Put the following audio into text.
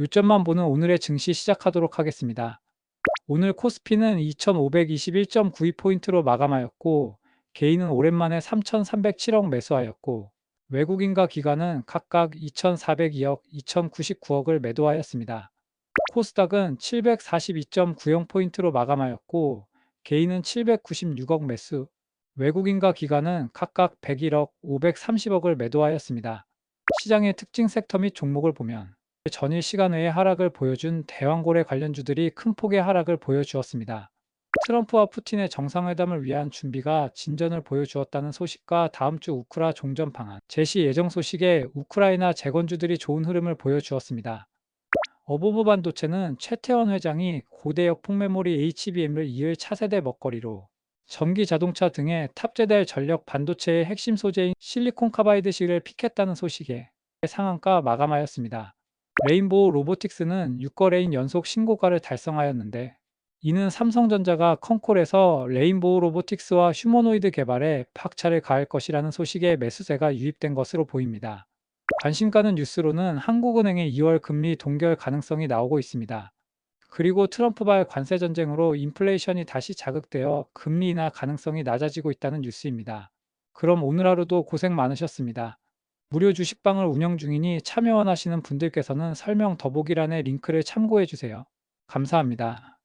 요점만 보는 오늘의 증시 시작하도록 하겠습니다. 오늘 코스피는 2521.92포인트로 마감하였고, 개인은 오랜만에 3,307억 매수하였고, 외국인과 기관은 각각 2,402억, 2,099억을 매도하였습니다. 코스닥은 742.90포인트로 마감하였고, 개인은 796억 매수, 외국인과 기관은 각각 101억, 530억을 매도하였습니다. 시장의 특징 섹터 및 종목을 보면 전일 시간 외에 하락을 보여준 대왕고래 관련주들이 큰 폭의 하락을 보여주었습니다. 트럼프와 푸틴의 정상회담을 위한 준비가 진전을 보여주었다는 소식과 다음 주 우크라 종전 방안 제시 예정 소식에 우크라이나 재건주들이 좋은 흐름을 보여주었습니다. 어보브 반도체는 최태원 회장이 고대역 폭메모리 HBM을 이을 차세대 먹거리로 전기 자동차 등의 탑재될 전력 반도체의 핵심 소재인 실리콘 카바이드식을 픽했다는 소식에 상한가 마감하였습니다. 레인보우 로보틱스는 6거래인 연속 신고가를 달성하였는데 이는 삼성전자가 컨콜에서 레인보우 로보틱스와 휴머노이드 개발에 박차를 가할 것이라는 소식에 매수세가 유입된 것으로 보입니다. 관심 가는 뉴스로는 한국은행의 2월 금리 동결 가능성이 나오고 있습니다. 그리고 트럼프발 관세 전쟁으로 인플레이션이 다시 자극되어 금리 인하 가능성이 낮아지고 있다는 뉴스입니다. 그럼 오늘 하루도 고생 많으셨습니다. 무료 주식방을 운영 중이니 참여 원하시는 분들께서는 설명 더보기란의 링크를 참고해 주세요. 감사합니다.